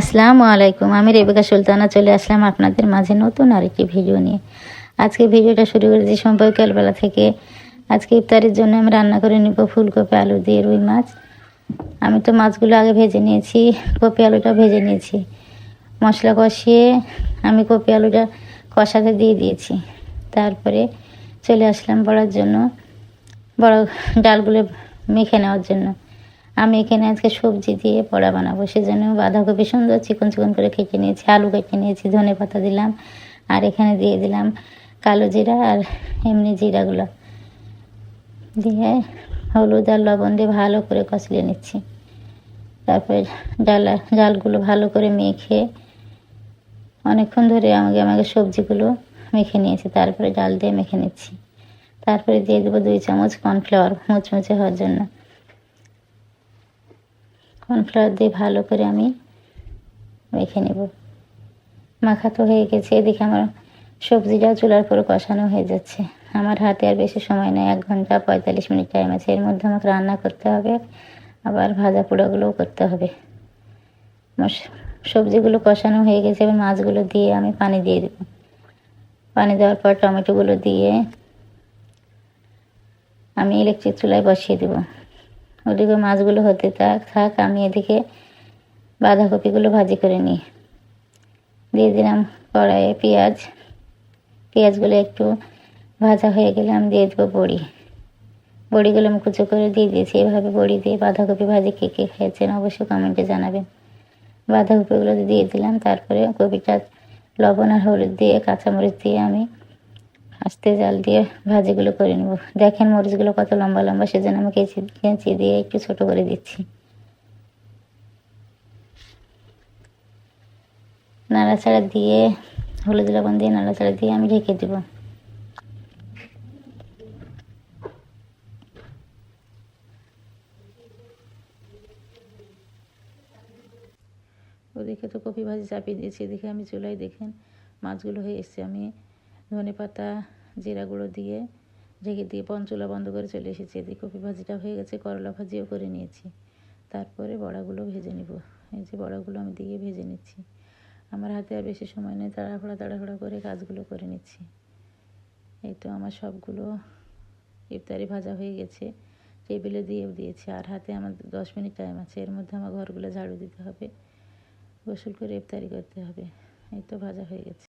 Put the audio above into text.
আসসালামু আলাইকুম, আমি রেবেকা সুলতানা, চলে আসলাম আপনাদের মাঝে নতুন আরেকটি ভিডিও নিয়ে। আজকে ভিডিওটা শুরু করেছি সম্পর্কালবেলা থেকে। আজকে ইফতারের জন্য আমি রান্না করে নিব ফুলকপি, আলু দিয়ে রুই মাছ। আমি তো মাছগুলো আগে ভেজে নিয়েছি, কপি আলুটা ভেজে নিয়েছি। মশলা কষিয়ে আমি কপি আলুটা কষাতে দিয়ে দিয়েছি। তারপরে চলে আসলাম বড়ার জন্য, বড় ডালগুলো মেখে নেওয়ার জন্য। আমি এখানে আজকে সবজি দিয়ে বড়া বানাবো, সেজন্য বাঁধাকপি সুন্দর চিকন চিকন করে কেটে নিয়েছি, আলু কেটে নিয়েছি, ধনে পাতা দিলাম, আর এখানে দিয়ে দিলাম কালো জিরা আর এমনি জিরাগুলো। দিয়ে হলুদ আর লবণ দিয়ে ভালো করে কষলিয়ে নিচ্ছি। তারপরে ডালা, ডালগুলো ভালো করে মেখে অনেকক্ষণ ধরে আমাকে আমাকে সবজিগুলো মেখে নিয়েছি, তারপরে ডাল দিয়ে মেখে নিচ্ছি। তারপরে দিয়ে দেবো দুই চামচ কর্নফ্লাওয়ার, মুচমুচে হওয়ার জন্য। কর্নফ্লাওয়ার দিয়ে ভালো করে আমি মেখে নেব। মাখা তো হয়ে গেছে, এদিকে আমার সবজিটাও চুলার পরে কষানো হয়ে যাচ্ছে। আমার হাতে আর বেশি সময় নেই, এক ঘণ্টা পঁয়তাল্লিশ মিনিট টাইম আছে। এর মধ্যে আমাকে রান্না করতে হবে, আবার ভাজা পোড়াগুলোও করতে হবে। আমার সবজিগুলো কষানো হয়ে গেছে, এবার মাছগুলো দিয়ে আমি পানি দিয়ে দেবো। পানি দেওয়ার পর টমেটোগুলো দিয়ে আমি ইলেকট্রিক চুলায় বসিয়ে দেবো। ওদিকে মাছগুলো হতে থাক থাক, আমি এদিকে বাঁধাকপিগুলো ভাজি করে নিই। দিয়ে দিলাম কড়াইয়ে পেঁয়াজ। পেঁয়াজগুলো একটু ভাজা হয়ে গেলে আমি দিয়ে দেবো বড়ি। বড়িগুলো আমি কুচো করে দিয়ে দিয়েছি। এভাবে বড়ি দিয়ে বাঁধাকপি ভাজি কে কে খেয়েছেন অবশ্যই কমেন্টে জানাবেন। বাঁধাকপিগুলো দিয়ে দিলাম, তারপরে কপিটা লবণ আর হলুদ দিয়ে, কাঁচামরিচ দিয়ে আমি আস্তে জাল দিয়ে ভাজিগুলো করে নেব। দেখেন মরিচগুলো কত লম্বা লম্বা, সেজন্য আমি কেচি, কেঁচি দিয়ে একটু ছোট করে দিচ্ছি। নাড়াচাড়া দিয়ে, হলুদ লবণ দিয়ে নাড়াচাড়া দিয়ে আমি ঢেকে দেব। ওদিকে তো কপি ভাজি চাপিয়ে দিয়েছি, এদিকে আমি চুলাই দেখেন মাছগুলো হয়ে এসছে। আমি ধনে পাতা, জিরা গুঁড়ো দিয়ে ঢেকে দিয়ে পঞ্চলা বন্ধ করে চলে এসেছি। এদিকে কপি ভাজিটা হয়ে গেছে, করলা ভাজিও করে নিয়েছি। তারপরে বড়াগুলো ভেজে নিব। এই যে বড়াগুলো আমি দিয়ে ভেজে নিচ্ছি। আমার হাতে আর বেশি সময় নেই, তাড়াহুড়া তাড়াহুড়া করে কাজগুলো করে নিচ্ছি। এই তো আমার সবগুলো ইফতারি ভাজা হয়ে গেছে। টেবিলে দিয়েও দিয়েছি। আর হাতে আমার দশ মিনিট টাইম আছে। এর মধ্যে আমার ঘরগুলো ঝাড়ু দিতে হবে, গোসল করে ইফতারি করতে হবে। এই তো ভাজা হয়ে গেছে।